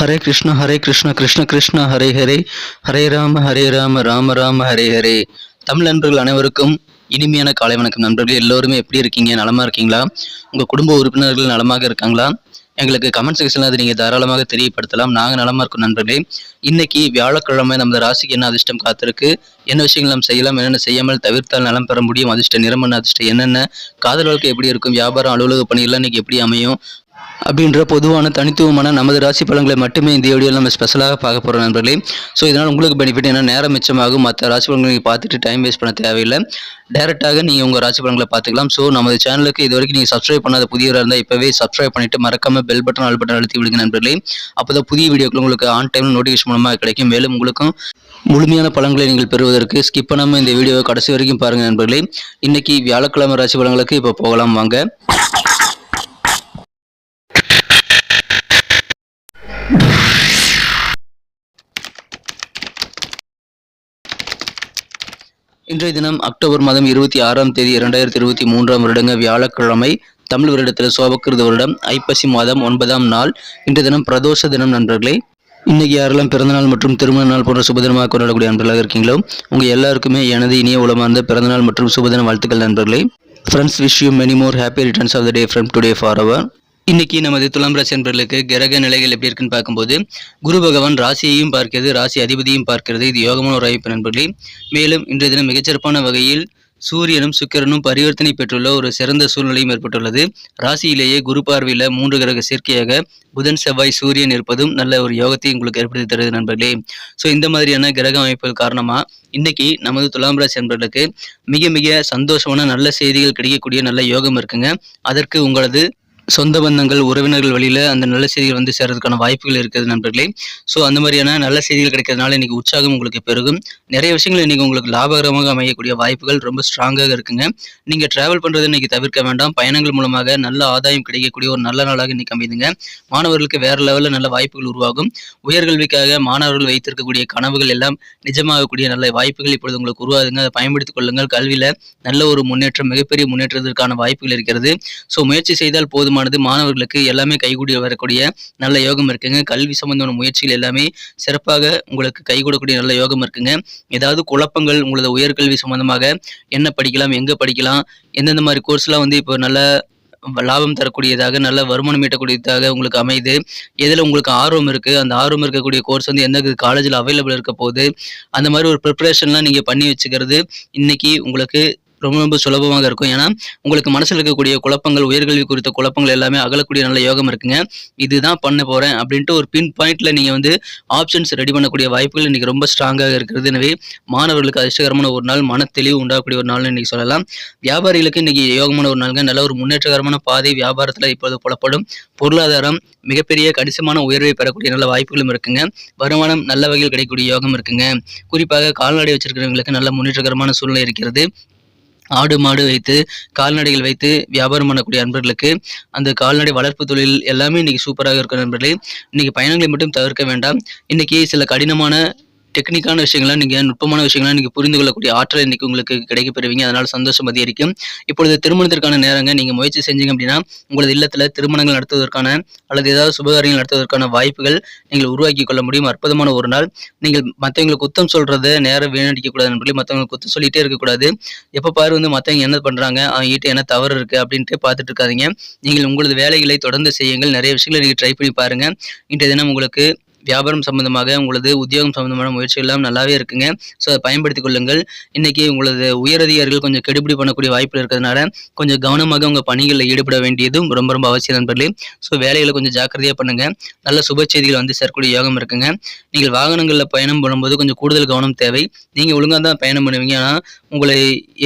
ஹரே கிருஷ்ண ஹரே கிருஷ்ண கிருஷ்ண கிருஷ்ண ஹரே ஹரே. ஹரே ராம ஹரே ராம ராம ராம ஹரே ஹரே. தமிழ் நண்பர்கள் அனைவருக்கும் இனிமையான காலை வணக்கம். நண்பர்கள் எல்லோருமே எப்படி இருக்கீங்க? நலமா இருக்கீங்களா? உங்கள் குடும்ப உறுப்பினர்கள் நலமாக இருக்காங்களா? எங்களுக்கு கமெண்ட் செக்ஷனில் அது நீங்கள் தாராளமாக தெரியப்படுத்தலாம். நாங்கள் நலமாக இருக்கும் நண்பர்களே. இன்னைக்கு வியாழக்கிழமை நமது ராசிக்கு என்ன அதிர்ஷ்டம் காத்திருக்கு? என்ன விஷயங்கள் நாம் செய்யலாம்? என்னென்ன செய்யாமல் தவிர்த்தால் நலம் பெற முடியும்? அதிர்ஷ்ட நிறமன் அதிர்ஷ்டம் என்னென்ன காதல் வாழ்க்கை எப்படி இருக்கும்? வியாபாரம் அலுவலக பணியெல்லாம் இன்னைக்கு எப்படி அமையும்? அப்படின்ற பொதுவான தனித்துவமான நமது ராசி பலன்களை மட்டுமே இந்த வீடியோவில் நம்ம ஸ்பெஷலாக பார்க்க போகிறோம் நண்பர்களே. ஸோ இதனால் உங்களுக்கு பெனிஃபிட் ஏன்னா நேரம் மிச்சமாகும். மற்ற ராசி பலன்களை நீங்கள் பார்த்துட்டு டைம் வேஸ்ட் பண்ண தேவையில்லை. டேரெக்டாக நீங்கள் உங்கள் ராசி பலன்களை பார்த்துக்கலாம். ஸோ நமது சேனலுக்கு இது வரைக்கும் நீங்கள் சப்ஸ்கிரைப் பண்ணாத புதியவராக இருந்தால் இப்போவே சப்ஸ்கிரைப் பண்ணிட்டு மறக்காமல் பெல் பட்டன் ஆல் பட்டன் அழுத்தி விடுங்க நண்பர்களே. அப்போ தான் புதிய வீடியோக்கள் உங்களுக்கு ஆன் டைம் நோட்டிஃபிகேஷன் மூலமாக கிடைக்கும். மேலும் உங்களுக்கும் முழுமையான பலன்களை நீங்கள் பெறுவதற்கு ஸ்கிப் பண்ணாமல் இந்த வீடியோவை கடைசி வரைக்கும் பாருங்கள் நண்பர்களே. இன்றைக்கி வியாழக்கிழமை ராசி பலன்களுக்கு இப்போ போகலாம் வாங்க. இன்றைய தினம் அக்டோபர் மாதம் இருபத்தி ஆறாம் தேதி இரண்டாயிரத்தி இருபத்தி மூன்றாம் வருடங்க வியாழக்கிழமை தமிழ் வருடத்தில் சோபக்கிருத வருடம் ஐப்பசி மாதம் ஒன்பதாம் நாள். இன்றைய தினம் பிரதோஷ தினம் நண்பர்களே. இன்னைக்கு யாரெல்லாம் பிறந்தநாள் மற்றும் திருமண நாள் போன்ற சுபதினமாக கொண்டாடக்கூடிய நண்பர்களாக இருக்கீங்களோ உங்கள் எல்லாருக்குமே எனது இனிய உளமார்ந்த பிறந்தநாள் மற்றும் சுபதின வாழ்த்துக்கள் நண்பர்களே. Friends wish you many more happy returns of the day from today for our இன்னைக்கு நமது துலாம் ராசி என்பர்களுக்கு கிரக நிலைகள் எப்படி இருக்குன்னு பார்க்கும்போது குரு பகவான் ராசியையும் பார்க்கிறது ராசி அதிபதியும் பார்க்கிறது. இது யோகமான ஒரு அமைப்பு நண்பர்களே. மேலும் இன்றைய தினம் மிகச்சிறப்பான வகையில் சூரியனும் சுக்கிரனும் பரிவர்த்தனை பெற்றுள்ள ஒரு சிறந்த சூழ்நிலையும் ஏற்பட்டுள்ளது. ராசியிலேயே குரு பார்வையில் மூன்று கிரக சேர்க்கையாக புதன் செவ்வாய் சூரியன் இருப்பதும் நல்ல ஒரு யோகத்தை உங்களுக்கு ஏற்படுத்தி தருது நண்பர்களே. ஸோ இந்த மாதிரியான கிரக அமைப்புகள் காரணமாக இன்னைக்கு நமது துலாம் ராசி நண்பர்களுக்கு மிக மிக சந்தோஷமான நல்ல செய்திகள் கிடைக்கக்கூடிய நல்ல யோகம் இருக்குங்க. அதற்கு உங்களது சொந்த பந்தங்கள் உறவினர்கள் வழியில் அந்த நல்ல செய்திகள் வந்து சேர்றதுக்கான வாய்ப்புகள் இருக்குது நண்பர்களே. ஸோ அந்த மாதிரியான நல்ல செய்திகள் கிடைக்கிறதுனால இன்னைக்கு உற்சாகம் உங்களுக்கு பெருகும். நிறைய விஷயங்கள் இன்னைக்கு உங்களுக்கு லாபகரமாக அமையக்கூடிய வாய்ப்புகள் ரொம்ப ஸ்ட்ராங்காக இருக்குங்க. நீங்கள் ட்ராவல் பண்ணுறது இன்னைக்கு தவிர்க்க வேண்டாம். பயணங்கள் மூலமாக நல்ல ஆதாயம் கிடைக்கக்கூடிய ஒரு நல்ல நாளாக இன்னைக்கு அமைதுங்க மாணவர்களுக்கு வேற லெவலில் நல்ல வாய்ப்புகள் உருவாகும். உயர்கல்விக்காக மாணவர்கள் வைத்திருக்கக்கூடிய கனவுகள் எல்லாம் நிஜமாகக்கூடிய நல்ல வாய்ப்புகள் இப்பொழுது உங்களுக்கு உருவாதுங்க அதை பயன்படுத்திக் கொள்ளுங்கள். கல்வியில் நல்ல ஒரு முன்னேற்றம் மிகப்பெரிய முன்னேற்றத்திற்கான வாய்ப்புகள் இருக்கிறது. ஸோ முயற்சி செய்தால் போதுமானது மாணவர்களுக்கு எல்லாமே கைகூடி வரக்கூடிய நல்ல யோகம் இருக்குங்க. கல்வி சம்பந்தமான முயற்சிகள் எல்லாமே சிறப்பாக உங்களுக்கு கைகூடக்கூடிய நல்ல யோகம் இருக்குங்க. ஏதாவது குழப்பங்கள் உங்களது உயர்கல்வி சம்பந்தமாக என்ன படிக்கலாம் எங்கே படிக்கலாம் எந்தெந்த மாதிரி கோர்ஸ்லாம் வந்து இப்போ நல்ல லாபம் தரக்கூடியதாக நல்ல வருமானம் ஈட்டக்கூடியதாக உங்களுக்கு அமையுது. எதில் உங்களுக்கு ஆர்வம் இருக்குது அந்த ஆர்வம் இருக்கக்கூடிய கோர்ஸ் வந்து எந்த காலேஜில் அவைலபிள் இருக்க போகுது. அந்த மாதிரி ஒரு ப்ரிப்பரேஷன்லாம் நீங்கள் பண்ணி வச்சுக்கிறது இன்னைக்கு உங்களுக்கு ரொம்ப ரொம்ப சுலபமாக இருக்கும். ஏன்னா உங்களுக்கு மனசில் இருக்கக்கூடிய குழப்பங்கள் உயர்கல்வி குறித்த குழப்பங்கள் எல்லாமே அகலக்கூடிய நல்ல யோகம் இருக்குங்க. இதுதான் பண்ண போகிறேன் அப்படின்ட்டு ஒரு பின் பாயிண்ட்ல நீங்கள் வந்து ஆப்ஷன்ஸ் ரெடி பண்ணக்கூடிய வாய்ப்புகள் இன்னைக்கு ரொம்ப ஸ்ட்ராங்காக இருக்கிறது. எனவே மாணவர்களுக்கு அதிர்ஷ்டகரமான ஒரு நாள் மன தெளிவு உண்டாகக்கூடிய ஒரு நாள்னு இன்னைக்கு சொல்லலாம். வியாபாரிகளுக்கு இன்னைக்கு யோகமான ஒரு நாளுங்க. நல்ல ஒரு முன்னேற்றகரமான பாதை வியாபாரத்தில் இப்போது புலப்படும். பொருளாதாரம் மிகப்பெரிய கணிசமான உயர்வை பெறக்கூடிய நல்ல வாய்ப்புகளும் இருக்குங்க. வருமானம் நல்ல வகையில் கிடைக்கக்கூடிய யோகம் இருக்குங்க. குறிப்பாக கால்நடை வச்சிருக்கிறவங்களுக்கு நல்ல முன்னேற்றகரமான சூழ்நிலை இருக்கிறது. ஆடு மாடு வைத்து கால்நடைகள் வைத்து வியாபாரம் பண்ணக்கூடிய நண்பர்களுக்கு அந்த கால்நடை வளர்ப்பு தொழில் எல்லாமே இன்னைக்கு சூப்பராக இருக்கும் நண்பர்களே. இன்னைக்கு பயணங்களை மட்டும் தவிர்க்க வேண்டாம். இன்னைக்கு சில கடினமான டெக்னிக்கான விஷயங்கள்லாம் நீங்கள் நுட்பமான விஷயங்கள்லாம் நீங்கள் புரிந்து கொள்ளக்கூடிய ஆற்றல் இன்னைக்கு உங்களுக்கு கிடைக்க பெறுவீங்க அதனால சந்தோஷம் அதிகரிக்கும். இப்பொழுது திருமணத்திற்கான நேரங்க. நீங்கள் முயற்சி செஞ்சீங்க அப்படின்னா உங்களது இல்லத்தில் திருமணங்கள் நடத்துவதற்கான அல்லது ஏதாவது சுபகாரியங்கள் நடத்துவதற்கான வாய்ப்புகள் நீங்கள் உருவாக்கி கொள்ள முடியும். அற்புதமான ஒரு நாள். நீங்கள் மற்றவங்களுக்கு குத்தம் சொல்கிறது நேரம் வீணடிக்கக்கூடாது நண்பர்களே மற்றவங்களுக்கு குத்தம் சொல்லிகிட்டே இருக்கக்கூடாது. எப்போ பாரு வந்து மற்றவங்க என்ன பண்ணுறாங்க அவங்ககிட்ட என்ன தவறு இருக்குது அப்படின்ட்டு பார்த்துட்டு இருக்காதிங்க. நீங்கள் உங்களது வேலைகளை தொடர்ந்து செய்யுங்கள். நிறைய விஷயங்களை நீங்கள் ட்ரை பண்ணி பாருங்கள் இன்றைய தினம் உங்களுக்கு வியாபாரம் சம்பந்தமாக உங்களது உத்தியோகம் சம்பந்தமான முயற்சிகள் எல்லாம் நல்லாவே இருக்குங்க. ஸோ அதை பயன்படுத்திக் கொள்ளுங்கள். இன்னைக்கு உங்களது உயரதிகாரிகள் கொஞ்சம் கெடுபிடி பண்ணக்கூடிய வாய்ப்புகள் இருக்கிறதுனால கொஞ்சம் கவனமாக உங்கள் பணிகளில் ஈடுபட வேண்டியதும் ரொம்ப ரொம்ப அவசியம் நண்பர்களே. ஸோ வேலைகளை கொஞ்சம் ஜாக்கிரதையாக பண்ணுங்க. நல்ல சுப செய்திகள் வந்து சேரக்கூடிய யோகம் இருக்குங்க. நீங்கள் வாகனங்களில் பயணம் பண்ணும்போது கொஞ்சம் கூடுதல் கவனம் தேவை. நீங்கள் ஒழுங்காக தான் பயணம் பண்ணுவீங்க. ஆனால் உங்களை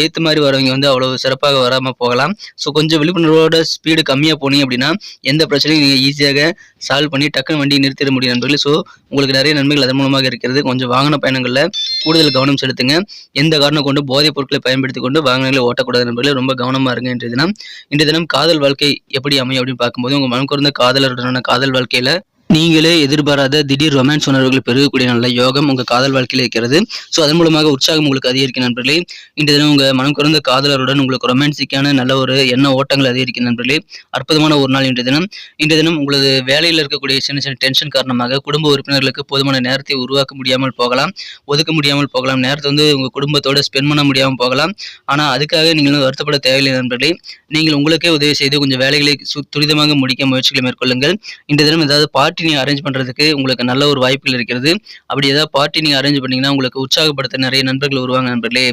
ஏற்ற மாதிரி வரவங்க வந்து அவ்வளோ சிறப்பாக வராமல் போகலாம். ஸோ கொஞ்சம் விழிப்புணர்வோட ஸ்பீடு கம்மியாக போனீங்க அப்படின்னா எந்த பிரச்சனையும் நீங்கள் ஈஸியாக சால்வ் பண்ணி டக்குன்னு வண்டி நிறுத்திட முடியும் நண்பர்களே. ஸோ உங்களுக்கு நிறைய நன்மைகள் அதன் மூலமாக இருக்கிறது. கொஞ்சம் வாகன பயணங்களில் கூடுதல் கவனம் செலுத்துங்க. எந்த காரணம் கொண்டு போதைப் பொருட்களை பயன்படுத்தி கொண்டு வாகனங்களை ஓட்டக்கூடாது நண்பர்களே. ரொம்ப கவனமாக இருங்க இன்றைய தினம். இன்றைய தினம் காதல் வாழ்க்கை எப்படி அமையும் அப்படின்னு பார்க்கும்போது உங்கள் மனம் குறைந்த காதலருடனான காதல் வாழ்க்கையில் நீங்களே எதிர்பாராத திடீர் ரொமான்ஸ் உணர்வுகள் பெருகக்கூடிய நல்ல யோகம் உங்கள் காதல் வாழ்க்கையில் இருக்கிறது. ஸோ அதன் மூலமாக உற்சாகம் உங்களுக்கு அதிகரிக்கும் நண்பர்களே. இன்றைய தினம் உங்கள் மனம் குறைந்த காதலருடன் உங்களுக்கு ரொமான்ஸிக்கான நல்ல ஒரு எண்ண ஓட்டங்கள் அதிகரிக்கும் நண்பர்களே. அற்புதமான ஒரு நாள் இன்றைய தினம். இன்றைய தினம் உங்களது வேலையில் இருக்கக்கூடிய சின்ன சின்ன டென்ஷன் காரணமாக குடும்ப உறுப்பினர்களுக்கு போதுமான நேரத்தை உருவாக்க முடியாமல் போகலாம். ஒதுக்க முடியாமல் போகலாம். நேரத்தை வந்து உங்கள் குடும்பத்தோட ஸ்பெண்ட் பண்ண முடியாமல் போகலாம். ஆனால் அதுக்காக நீங்கள் வந்து வருத்தப்பட தேவையில்லை நண்பர்களே. நீங்கள் உங்களுக்கே உதவி செய்து கொஞ்சம் வேலைகளை சு துரிதமாக முடிக்க முயற்சிகளை மேற்கொள்ளுங்கள். இன்றைய தினம் ஏதாவது பார்ட்டி நீங்கள் அரேஞ்ச் பண்ணுறதுக்கு உங்களுக்கு நல்ல ஒரு வாய்ப்புகள் இருக்கிறது. அப்படி ஏதாவது பார்ட்டி நீங்கள் அரேஞ்ச் பண்ணிங்கன்னா உங்களுக்கு உற்சாகப்படுத்த நிறைய நண்பர்கள் வருவாங்க நண்பர்களே.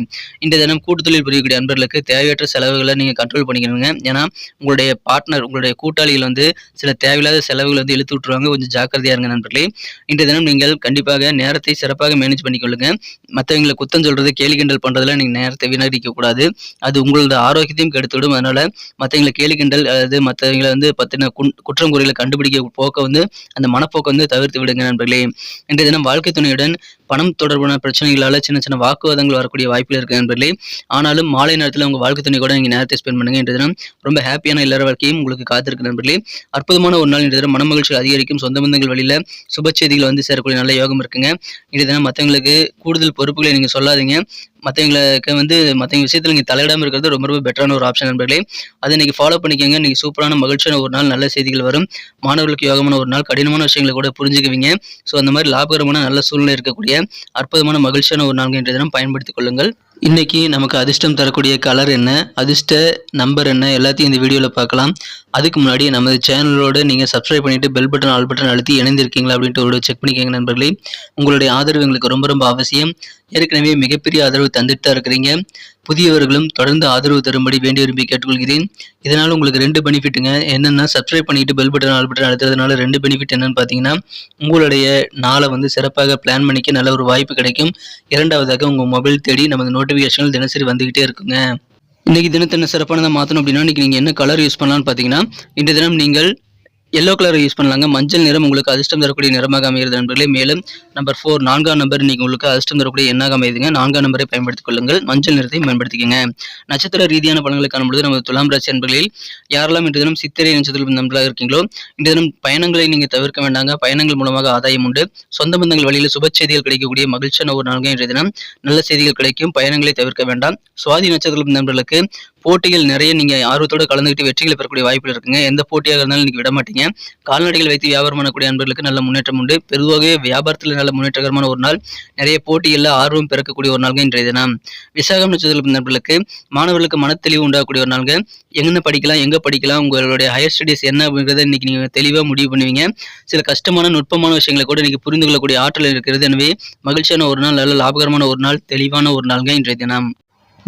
இந்த தினம் கூட்டுத்தொழில் புரியக்கூடிய நண்பர்களுக்கு தேவையற்ற செலவுகளை நீங்கள் கண்ட்ரோல் பண்ணிக்கணுங்க. ஏன்னா உங்களுடைய பார்ட்னர் உங்களுடைய கூட்டாளிகள் வந்து சில தேவையில்லாத செலவுகளை வந்து இழுத்து விட்டுருவாங்க. கொஞ்சம் ஜாக்கிரதையாக இருங்க நண்பர்களே. இந்த தினம் நீங்கள் கண்டிப்பாக நேரத்தை சிறப்பாக மேனேஜ் பண்ணிக்கொள்ளுங்க. மற்றவங்களை குத்தம் சொல்கிறது கேலி கிண்டல் பண்ணுறதுல நீங்கள் நேரத்தை வீணடிக்க கூடாது. அது உங்களோட ஆரோக்கியத்தையும் கெடுத்துவிடும். அதனால் மற்றவங்களை கேலி கிண்டல் அதாவது மற்றவங்களை வந்து பற்றின குற்றம் குறைகளை கண்டுபிடிக்க போக்க வந்து அந்த மனப்போக்கு வந்து தவிர்த்து விடுங்க நண்பர்களே. இன்றைய தினம் வாழ்க்கை துணையுடன் பணம் தொடர்பான பிரச்சனைகளால் சின்ன சின்ன வாக்குவாதங்கள் வரக்கூடிய வாய்ப்புகள் இருக்கு நண்பர்களே. ஆனாலும் மாலை நேரத்தில் உங்கள் வாழ்க்கை துணை கூட நீங்கள் நேரத்தை ஸ்பெண்ட் பண்ணுங்க. இன்றைய தினம் ரொம்ப ஹாப்பியான இல்லற வாழ்க்கையும் உங்களுக்கு காத்திருக்கு நண்பர்களே. அற்புதமான ஒரு நாள் இன்றைய தினம் மனமகிழ்ச்சி அதிகரிக்கும். சொந்த பந்தங்கள் வழியில் சுப செய்திகள் வந்து சேரக்கூடிய நல்ல யோகம் இருக்குங்க. இன்றைய தினம் மற்றவங்களுக்கு கூடுதல் பொறுப்புகளை நீங்கள் சொல்லாதீங்க. மற்றவங்களுக்கு வந்து மற்றவங்க விஷயத்தில் நீங்கள் தலையிடாமல் இருக்கிறது ரொம்ப ரொம்ப பெட்டரான ஒரு ஆப்ஷன் நண்பர்களே. அதை இன்றைக்கி ஃபாலோ பண்ணிக்கோங்க. இன்றைக்கி சூப்பரான மகிழ்ச்சியான ஒரு நாள் நல்ல செய்திகள் வரும். மாணவர்களுக்கு யோகமான ஒரு நாள் கடினமான விஷயங்களை கூட புரிஞ்சுக்குவீங்க. ஸோ அந்த மாதிரி லாபகரமான நல்ல சூழ்நிலை இருக்கக்கூடிய அற்புதமான மகிழ்ச்சியான ஒரு நாள் இன்றைய தினம் பயன்படுத்திக் கொள்ளுங்கள். இன்னைக்கு நமக்கு அதிர்ஷ்டம் தரக்கூடிய கலர் என்ன? அதிர்ஷ்ட நம்பர் என்ன? எல்லாத்தையும் இந்த வீடியோவில் பார்க்கலாம். அதுக்கு முன்னாடி நமது சேனலோடு நீங்கள் சப்ஸ்கிரைப் பண்ணிவிட்டு பெல் பட்டன் ஆல் பட்டன் அழுத்தி இணைந்திருக்கீங்களா அப்படின்ட்டு ஒரு செக் பண்ணிக்கோங்க நண்பர்களே. உங்களுடைய ஆதரவு எங்களுக்கு ரொம்ப ரொம்ப அவசியம். ஏற்கனவே மிகப்பெரிய ஆதரவு தந்துட்டு தான் இருக்கிறீங்க. புதியவர்களும் தொடர்ந்து ஆதரவு தரும்படி வேண்டி விரும்பி கேட்டுக்கொள்கிறேன். இதனால் உங்களுக்கு ரெண்டு பெனிஃபிட்டுங்க. என்னென்னா சப்ஸ்கிரைப் பண்ணிட்டு பெல் பட்டன் ஆல் பட்டன் அழுத்துறதுனால ரெண்டு பெனிஃபிட் என்னன்னு பார்த்தீங்கன்னா உங்களுடைய நாளை வந்து சிறப்பாக பிளான் பண்ணிக்க நல்ல ஒரு வாய்ப்பு கிடைக்கும். இரண்டாவதாக உங்கள் மொபைல் தேடி நமது நோட்டிஃபிகேஷன்கள் தினசரி வந்துக்கிட்டே இருக்குங்க. இன்றைக்கி தினத்தை என்ன சிறப்பானதாக மாற்றணும் அப்படின்னா இன்றைக்கி நீங்கள் என்ன கலர் யூஸ் பண்ணலான்னு பார்த்தீங்கன்னா இன்றைய தினம் நீங்கள் எல்லோ கலர் யூஸ் பண்ணலாங்க. மஞ்சள் நிறம் உங்களுக்கு அதிர்ஷ்டம் தரக்கூடிய நிறமாக அமைகிறது நண்பர்களே. மேலும் நம்பர் ஃபோர் நான்காம் நம்பர் நீங்கள் உங்களுக்கு அதிர்ஷ்டம் தரக்கூடிய எண்ணாக அமைதுங்க. நான்காம் நம்பரை பயன்படுத்திக் கொள்ளுங்கள். மஞ்சள் நிறத்தையும் பயன்படுத்திக்கங்க. நட்சத்திர ரீதியான பலன்களை காணும்பொழுது நமது துலாம் ராசி நண்பர்களில் யாரெல்லாம் இன்று தினம் சித்திரை நட்சத்திரம் நண்பர்களாக இருக்கீங்களோ இன்று தினம் பயணங்களை நீங்கள் தவிர்க்க வேண்டாங்க. பயணங்கள் மூலமாக ஆதாயம் உண்டு. சொந்த பந்தங்கள் வழியில் சுப செய்திகள் கிடைக்கக்கூடிய மகிழ்ச்சியான ஒரு நாள்கள் இன்றைய தினம். நல்ல செய்திகள் கிடைக்கும். பயணங்களை தவிர்க்க வேண்டாம். சுவாதி நட்சத்திரம் நண்பர்களுக்கு போட்டிகள் நிறைய நீங்க ஆர்வத்தோட கலந்துக்கிட்டு வெற்றிகளை பெறக்கூடிய வாய்ப்புகள் இருக்குங்க. எந்த போட்டியாக இருந்தாலும் நீங்க விட மாட்டீங்க. கால்நடைகள் வைத்து வியாபாரம் பண்ணக்கூடிய அன்பர்களுக்கு நல்ல முன்னேற்றம் உண்டு. பொதுவாகவே வியாபாரத்தில் நல்ல முன்னேற்றகரமான ஒரு நாள். நிறைய போட்டிகளில் ஆர்வம் பிறக்கக்கூடிய ஒரு நாள்கள் இன்றைய தினம். விசாகம் நட்சத்திரத்தில் நண்பர்களுக்கு மாணவர்களுக்கு மனத்தெளிவு உண்டாகக்கூடிய ஒரு நாள்கள் எங்கே படிக்கலாம் எங்கே படிக்கலாம் உங்களுடைய ஹையர் ஸ்டடீஸ் என்ன அப்படிங்கிறத இன்னைக்கு நீங்கள் தெளிவாக முடிவு பண்ணுவீங்க. சில கஷ்டமான நுட்பமான விஷயங்களை கூட இன்னைக்கு புரிந்து கொள்ளக்கூடிய ஆற்றல் இருக்கிறது. எனவே மகிழ்ச்சியான ஒரு நாள் நல்ல லாபகரமான ஒரு நாள் தெளிவான ஒரு நாள்கள் இன்றைய தினம்.